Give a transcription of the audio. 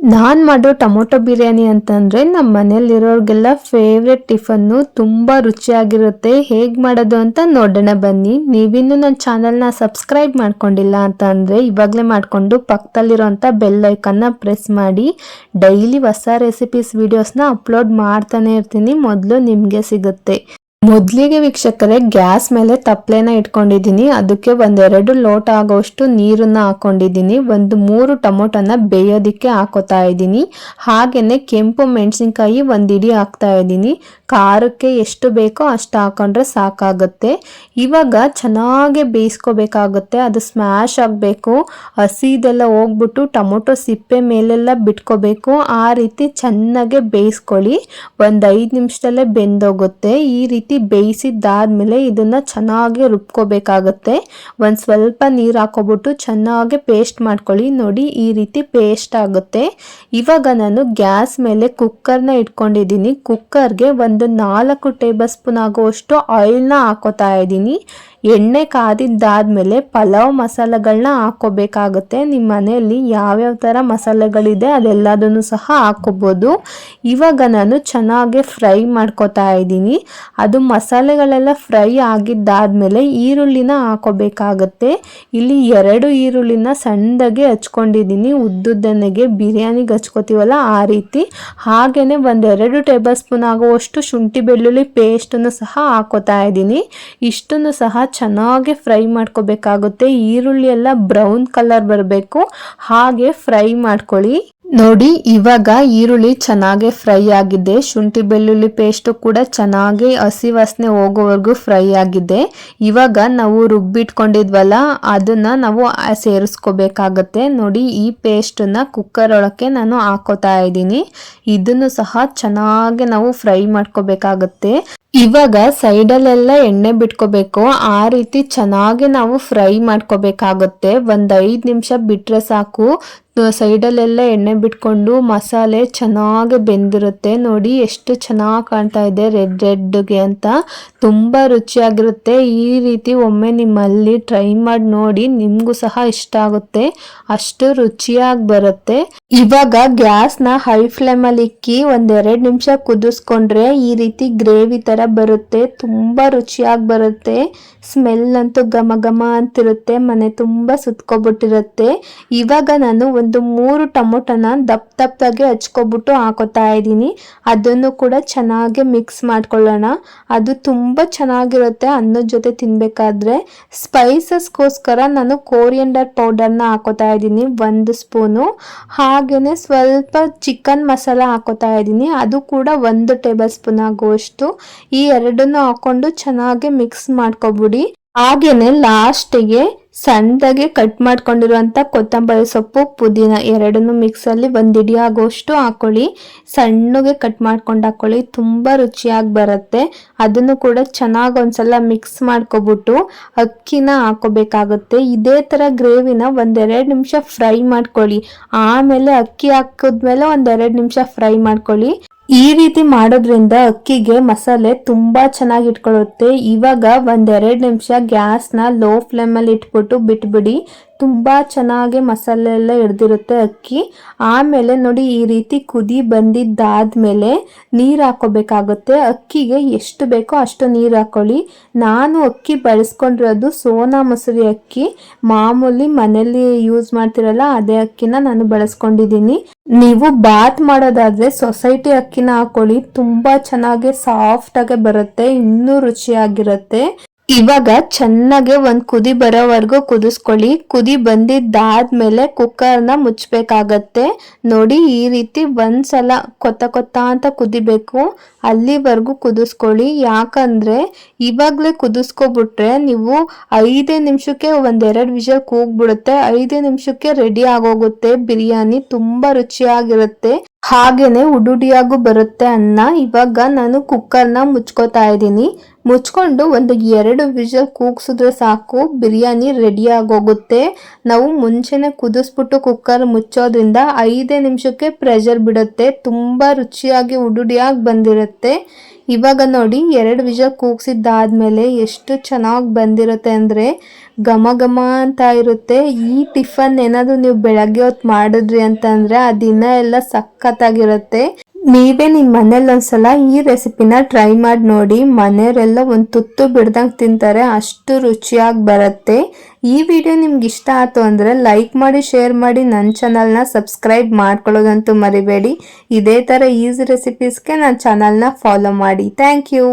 ನಾನು ಮಾಡೋ ಟೊಮೊಟೊ ಬಿರಿಯಾನಿ ಅಂತಂದರೆ ನಮ್ಮ ಮನೇಲಿರೋರಿಗೆಲ್ಲ ಫೇವ್ರೆಟ್ ಟಿಫನ್ನು ತುಂಬ ರುಚಿಯಾಗಿರುತ್ತೆ. ಹೇಗೆ ಮಾಡೋದು ಅಂತ ನೋಡೋಣ ಬನ್ನಿ. ನೀವಿನ್ನೂ ನನ್ನ ಚಾನಲ್ನ ಸಬ್ಸ್ಕ್ರೈಬ್ ಮಾಡ್ಕೊಂಡಿಲ್ಲ ಅಂತ ಅಂದರೆ ಇವಾಗಲೇ ಮಾಡಿಕೊಂಡು ಪಕ್ಕದಲ್ಲಿರೋಂಥ ಬೆಲ್ ಐಕನ್ನ ಪ್ರೆಸ್ ಮಾಡಿ. ಡೈಲಿ ಹೊಸ ರೆಸಿಪೀಸ್ ವೀಡಿಯೋಸ್ನ ಅಪ್ಲೋಡ್ ಮಾಡ್ತಾನೆ ಇರ್ತೀನಿ. ಮೊದಲು ನಿಮಗೆ ಸಿಗುತ್ತೆ. ಮೊದಲಿಗೆ ವೀಕ್ಷಕರೇ, ಗ್ಯಾಸ್ ಮೇಲೆ ತಪ್ಪಲೆನ ಇಟ್ಕೊಂಡಿದ್ದೀನಿ. ಅದಕ್ಕೆ ಒಂದೆರಡು ಲೋಟ ಆಗೋಷ್ಟು ನೀರನ್ನ ಹಾಕೊಂಡಿದ್ದೀನಿ. ಒಂದು ಮೂರು ಟೊಮೊಟೊನ ಬೇಯೋದಿಕ್ಕೆ ಹಾಕೋತಾ ಇದ್ದೀನಿ. ಹಾಗೆಯೇ ಕೆಂಪು ಮೆಣಸಿನ್ಕಾಯಿ ಒಂದು ಇಡಿ ಹಾಕ್ತಾ ಇದ್ದೀನಿ. ಖಾರಕ್ಕೆ ಎಷ್ಟು ಬೇಕೋ ಅಷ್ಟು ಹಾಕೊಂಡ್ರೆ ಸಾಕಾಗುತ್ತೆ. ಇವಾಗ ಚೆನ್ನಾಗಿ ಬೇಯಿಸ್ಕೋಬೇಕಾಗುತ್ತೆ. ಅದು ಸ್ಮ್ಯಾಶ್ ಆಗಬೇಕು. ಹಸಿದೆಲ್ಲ ಹೋಗ್ಬಿಟ್ಟು ಟೊಮೊಟೊ ಸಿಪ್ಪೆ ಮೇಲೆಲ್ಲ ಬಿಟ್ಕೋಬೇಕು. ಆ ರೀತಿ ಚೆನ್ನಾಗೆ ಬೇಯಿಸ್ಕೊಳ್ಳಿ. ಒಂದು ಐದು ನಿಮಿಷದಲ್ಲೇ ಬೆಂದೋಗುತ್ತೆ. ಈ ರೀತಿ ಬೇಯಿಸಿದ್ದಾದ್ಮೇಲೆ ಇದನ್ನ ಚೆನ್ನಾಗಿ ರುಬ್ಕೋಬೇಕಾಗತ್ತೆ. ಒಂದು ಸ್ವಲ್ಪ ನೀರು ಹಾಕೋಬಿಟ್ಟು ಚೆನ್ನಾಗಿ ಪೇಸ್ಟ್ ಮಾಡ್ಕೊಳ್ಳಿ. ನೋಡಿ, ಈ ರೀತಿ ಪೇಸ್ಟ್ ಆಗುತ್ತೆ. ಇವಾಗ ನಾನು ಗ್ಯಾಸ್ ಮೇಲೆ ಕುಕ್ಕರ್ನ ಇಟ್ಕೊಂಡಿದ್ದೀನಿ. ಕುಕ್ಕರ್ಗೆ ಒಂದು ನಾಲ್ಕು ಟೇಬಲ್ ಸ್ಪೂನ್ ಆಗುವಷ್ಟು ಆಯಿಲ್ನ ಹಾಕೋತಾ ಇದ್ದೀನಿ. ಎಣ್ಣೆ ಕಾದಿದ್ದಾದ್ಮೇಲೆ ಪಲಾವ್ ಮಸಾಲೆಗಳನ್ನ ಹಾಕೋಬೇಕಾಗುತ್ತೆ ನಿಮ್ಮ ಮನೆಯಲ್ಲಿ ಯಾವ್ಯಾವ ಥರ ಮಸಾಲೆಗಳಿದೆ ಅದೆಲ್ಲದನ್ನು ಸಹ ಹಾಕೋಬೋದು ಇವಾಗ ನಾನು ಚೆನ್ನಾಗಿ ಫ್ರೈ ಮಾಡ್ಕೋತಾ ಇದ್ದೀನಿ. ಅದು ಮಸಾಲೆಗಳೆಲ್ಲ ಫ್ರೈ ಆಗಿದ್ದಾದ್ಮೇಲೆ ಈರುಳ್ಳಿನ ಹಾಕೋಬೇಕಾಗತ್ತೆ ಇಲ್ಲಿ ಎರಡು ಈರುಳ್ಳಿನ ಸಣ್ಣದಾಗಿ ಹಚ್ಕೊಂಡಿದ್ದೀನಿ. ಉದ್ದುದ್ದನೆಗೆ ಬಿರಿಯಾನಿಗೆ ಹಚ್ಕೋತೀವಲ್ಲ ಆ ರೀತಿ. ಹಾಗೇ ಒಂದೆರಡು ಟೇಬಲ್ ಸ್ಪೂನ್ ಆಗುವಷ್ಟು ಶುಂಠಿ ಬೆಳ್ಳುಳ್ಳಿ ಪೇಸ್ಟನ್ನು ಸಹ ಹಾಕೋತಾ ಇದ್ದೀನಿ. ಇಷ್ಟನ್ನು ಸಹ ಚೆನ್ನಾಗಿ ಫ್ರೈ ಮಾಡ್ಕೋಬೇಕಾಗುತ್ತೆ. ಈರುಳ್ಳಿ ಎಲ್ಲ ಬ್ರೌನ್ ಕಲರ್ ಬರಬೇಕು. ಹಾಗೆ ಫ್ರೈ ಮಾಡ್ಕೊಳ್ಳಿ. ನೋಡಿ, ಇವಾಗ ಈರುಳ್ಳಿ ಚೆನ್ನಾಗಿ ಫ್ರೈ ಆಗಿದೆ. ಶುಂಠಿ ಬೆಳ್ಳುಳ್ಳಿ ಪೇಸ್ಟು ಕೂಡ ಚೆನ್ನಾಗಿ ಹಸಿ ವಾಸನೆ ಹೋಗೋವರೆಗೂ ಫ್ರೈ ಆಗಿದೆ. ಇವಾಗ ನಾವು ರುಬ್ಬಿಟ್ಕೊಂಡಿದ್ವಲ್ಲ, ಅದನ್ನ ನಾವು ಸೇರಿಸ್ಕೋಬೇಕಾಗತ್ತೆ. ನೋಡಿ, ಈ ಪೇಸ್ಟನ್ನ ಕುಕ್ಕರ್ ಒಳಕ್ಕೆ ನಾನು ಹಾಕೋತಾ ಇದ್ದೀನಿ. ಇದನ್ನು ಸಹ ಚೆನ್ನಾಗಿ ನಾವು ಫ್ರೈ ಮಾಡ್ಕೋಬೇಕಾಗತ್ತೆ. ಇವಾಗ ಸೈಡಲ್ಲೆಲ್ಲ ಎಣ್ಣೆ ಬಿಟ್ಕೋಬೇಕು. ಆ ರೀತಿ ಚೆನ್ನಾಗಿ ನಾವು ಫ್ರೈ ಮಾಡ್ಕೋಬೇಕಾಗುತ್ತೆ. ಒಂದು ಐದು ನಿಮಿಷ ಬಿಟ್ಟರೆ ಸಾಕು. ಸೈಡಲ್ಲೆಲ್ಲ ಎಣ್ಣೆ ಬಿಟ್ಕೊಂಡು ಮಸಾಲೆ ಚೆನ್ನಾಗಿ ಬೆಂದಿರುತ್ತೆ. ನೋಡಿ ಎಷ್ಟು ಚೆನ್ನಾಗಿ ಕಾಣ್ತಾ ಇದೆ ರೆಡ್ ರೆಡ್ಗೆ ಅಂತ. ತುಂಬ ರುಚಿಯಾಗಿರುತ್ತೆ. ಈ ರೀತಿ ಒಮ್ಮೆ ನಿಮ್ಮಲ್ಲಿ ಟ್ರೈ ಮಾಡಿ ನೋಡಿ. ನಿಮಗೂ ಸಹ ಇಷ್ಟ ಆಗುತ್ತೆ. ಅಷ್ಟು ರುಚಿಯಾಗಿ ಬರುತ್ತೆ. ಇವಾಗ ಗ್ಯಾಸ್ನ ಹೈ ಫ್ಲೇಮಲ್ಲಿ ಇಕ್ಕಿ ಒಂದೆರಡು ನಿಮಿಷ ಕುದಿಸ್ಕೊಂಡ್ರೆ ಈ ರೀತಿ ಗ್ರೇವಿ ಥರ ಬರುತ್ತೆ ತುಂಬ ರುಚಿಯಾಗಿ ಬರುತ್ತೆ. ಸ್ಮೆಲ್ ಅಂತೂ ಘಮ ಘಮ ಅಂತಿರುತ್ತೆ, ಮನೆ ತುಂಬ ಸುತ್ಕೊಬಿಟ್ಟಿರುತ್ತೆ. ಇವಾಗ ನಾನು ಒಂದು ಮೂರು ಟೊಮೊಟೊನ ದಪ್ಪ ದಪ್ಪದಾಗೆ ಹಚ್ಕೊಬಿಟ್ಟು ಹಾಕೋತಾ ಇದ್ದೀನಿ. ಅದನ್ನು ಕೂಡ ಚೆನ್ನಾಗಿ ಮಿಕ್ಸ್ ಮಾಡ್ಕೊಳ್ಳೋಣ. ಅದು ತುಂಬ ಚೆನ್ನಾಗಿರುತ್ತೆ ಅನ್ನದ ಜೊತೆ ತಿನ್ನಬೇಕಾದ್ರೆ ಸ್ಪೈಸಸ್ಗೋಸ್ಕರ ನಾನು ಕೋರಿಯಂಡರ್ ಪೌಡರ್ನ ಹಾಕೋತಾ ಇದ್ದೀನಿ, ಒಂದು ಸ್ಪೂನು. ಹಾಗೆಯೇ ಸ್ವಲ್ಪ ಚಿಕನ್ ಮಸಾಲ ಹಾಕೋತಾ ಇದ್ದೀನಿ, ಅದು ಕೂಡ ಒಂದು ಟೇಬಲ್ ಸ್ಪೂನ್ ಆಗುವಷ್ಟು. ಈ ಎರಡನ್ನು ಹಾಕೊಂಡು ಚೆನ್ನಾಗಿ ಮಿಕ್ಸ್ ಮಾಡ್ಕೊಬಿಡಿ. ಹಾಗೇನೆ ಲಾಸ್ಟಿಗೆ ಸಣ್ಣದಾಗಿ ಕಟ್ ಮಾಡ್ಕೊಂಡಿರುವಂಥ ಕೊತ್ತಂಬರಿ ಸೊಪ್ಪು, ಪುದೀನ ಎರಡನ್ನು ಮಿಕ್ಸಲ್ಲಿ ಒಂದು ಇಡಿ ಆಗೋಷ್ಟು ಹಾಕೊಳ್ಳಿ. ಸಣ್ಣಗೆ ಕಟ್ ಮಾಡ್ಕೊಂಡು ಹಾಕೊಳ್ಳಿ, ತುಂಬ ರುಚಿಯಾಗಿ ಬರುತ್ತೆ. ಅದನ್ನು ಕೂಡ ಚೆನ್ನಾಗಿ ಒಂದ್ಸಲ ಮಿಕ್ಸ್ ಮಾಡ್ಕೊಬಿಟ್ಟು ಅಕ್ಕಿನ ಹಾಕೋಬೇಕಾಗುತ್ತೆ. ಇದೇ ಥರ ಗ್ರೇವಿನ ಒಂದೆರಡು ನಿಮಿಷ ಫ್ರೈ ಮಾಡ್ಕೊಳ್ಳಿ. ಆಮೇಲೆ ಅಕ್ಕಿ ಹಾಕಿದ್ಮೇಲೆ ಒಂದೆರಡು ನಿಮಿಷ ಫ್ರೈ ಮಾಡ್ಕೊಳ್ಳಿ. ಈ ರೀತಿ ಮಾಡೋದ್ರಿಂದ ಅಕ್ಕಿಗೆ ಮಸಾಲೆ ತುಂಬಾ ಚೆನ್ನಾಗಿ ಇಟ್ಕೊಳ್ಳುತ್ತೆ ಇವಾಗ ಒಂದೆರಡು ನಿಮಿಷ ಗ್ಯಾಸ್ನ ಲೋ ಫ್ಲೇಮಲ್ಲಿ ಇಟ್ಬಿಟ್ಟು ಬಿಟ್ಬಿಡಿ. ತುಂಬ ಚೆನ್ನಾಗಿ ಮಸಾಲೆ ಎಲ್ಲ ಹಿಡ್ದಿರುತ್ತೆ ಅಕ್ಕಿ. ಆಮೇಲೆ ನೋಡಿ ಈ ರೀತಿ ಕುದಿ ಬಂದಿದ್ದಾದ್ಮೇಲೆ ನೀರು ಹಾಕೋಬೇಕಾಗುತ್ತೆ. ಅಕ್ಕಿಗೆ ಎಷ್ಟು ಬೇಕೋ ಅಷ್ಟು ನೀರು ಹಾಕೊಳ್ಳಿ. ನಾನು ಅಕ್ಕಿ ಬಳಸ್ಕೊಂಡಿರೋದು ಸೋನಾ ಮಸೂರಿ ಅಕ್ಕಿ. ಮಾಮೂಲಿ ಮನೇಲಿ ಯೂಸ್ ಮಾಡ್ತಿರಲ್ಲ ಅದೇ ಅಕ್ಕಿನ ನಾನು ಬಳಸ್ಕೊಂಡಿದ್ದೀನಿ. ನೀವು ಬಾತ್ ಮಾಡೋದಾದ್ರೆ ಸೊಸೈಟಿ ಅಕ್ಕಿನ ಹಾಕೊಳ್ಳಿ. ತುಂಬಾ ಚೆನ್ನಾಗಿ ಸಾಫ್ಟ್ ಆಗಿ ಬರುತ್ತೆ, ಇನ್ನೂ ರುಚಿಯಾಗಿರುತ್ತೆ. ಇವಾಗ ಚೆನ್ನಾಗಿ ಒಂದು ಕುದಿ ಬರೋವರೆಗೂ ಕುದಿಸ್ಕೊಳ್ಳಿ. ಕುದಿ ಬಂದಿದ್ದಾದ್ಮೇಲೆ ಕುಕ್ಕರ್ನ ಮುಚ್ಚಬೇಕಾಗತ್ತೆ ನೋಡಿ ಈ ರೀತಿ ಒಂದ್ಸಲ ಕೊತ್ತ ಕೊತ್ತ ಅಂತ ಕುದಿಬೇಕು. ಅಲ್ಲಿವರೆಗೂ ಕುದಿಸ್ಕೊಳ್ಳಿ. ಯಾಕಂದ್ರೆ ಇವಾಗಲೇ ಕುದಿಸ್ಕೊಬಿಟ್ರೆ ನೀವು ಐದೇ ನಿಮಿಷಕ್ಕೆ ಒಂದೆರಡು ವಿಷಲ್ ಕೂಗ್ಬಿಡುತ್ತೆ. ಐದೇ ನಿಮಿಷಕ್ಕೆ ರೆಡಿ ಆಗೋಗುತ್ತೆ. ಬಿರಿಯಾನಿ ತುಂಬಾ ರುಚಿಯಾಗಿರುತ್ತೆ. ಹಾಗೇನೆ ಉಡುಡಿಯಾಗೂ ಬರುತ್ತೆ ಅನ್ನ ಇವಾಗ ನಾನು ಕುಕ್ಕರ್ನ ಮುಚ್ಕೋತಾ ಇದ್ದೀನಿ. ಮುಚ್ಕೊಂಡು ಒಂದು ಎರಡು ವಿಷಲ್ ಕೂಗ್ಸಿದ್ರೆ ಸಾಕು. ಬಿರಿಯಾನಿ ರೆಡಿ ಆಗೋಗುತ್ತೆ. ನಾವು ಮುಂಚೆನೆ ಕುದಿಸ್ಬಿಟ್ಟು ಕುಕ್ಕರ್ ಮುಚ್ಚೋದ್ರಿಂದ ಐದೇ ನಿಮಿಷಕ್ಕೆ ಪ್ರೆಷರ್ ಬಿಡುತ್ತೆ. ತುಂಬ ರುಚಿಯಾಗಿ ಉಡುಡಿಯಾಗಿ ಬಂದಿರುತ್ತೆ. ಇವಾಗ ನೋಡಿ ಎರಡು ವಿಷಲ್ ಕೂಗ್ಸಿದ್ದಾದ್ಮೇಲೆ ಎಷ್ಟು ಚೆನ್ನಾಗಿ ಬಂದಿರುತ್ತೆ ಅಂದರೆ ಘಮ ಘಮ ಅಂತ ಇರುತ್ತೆ. ಈ ಟಿಫನ್ ಏನಾದರೂ ನೀವು ಬೆಳಗ್ಗೆ ಹೊತ್ತು ಮಾಡಿದ್ರಿ ಅಂತಂದ್ರೆ ಆ ದಿನ ಎಲ್ಲ ಸಖತ್ತಾಗಿರುತ್ತೆ. ನೀವೇ ನಿಮ್ಮ ಮನೇಲಿ ಒಂದ್ಸಲ ಈ ರೆಸಿಪಿನ ಟ್ರೈ ಮಾಡಿ ನೋಡಿ. ಮನೆಯವರೆಲ್ಲ ಒಂದು ತುತ್ತು ಬಿಡ್ದಂಗೆ ತಿಂತಾರೆ, ಅಷ್ಟು ರುಚಿಯಾಗಿ ಬರುತ್ತೆ. ಈ ವಿಡಿಯೋ ನಿಮ್ಗೆ ಇಷ್ಟ ಆಯ್ತು ಅಂದರೆ ಲೈಕ್ ಮಾಡಿ ಶೇರ್ ಮಾಡಿ ನನ್ನ ಚಾನಲ್ನ ಸಬ್ಸ್ಕ್ರೈಬ್ ಮಾಡ್ಕೊಳ್ಳೋದಂತೂ ಮರಿಬೇಡಿ. ಇದೇ ಥರ ಈಸಿ ರೆಸಿಪೀಸ್ಗೆ ನನ್ನ ಚಾನಲ್ನ ಫಾಲೋ ಮಾಡಿ. Thank you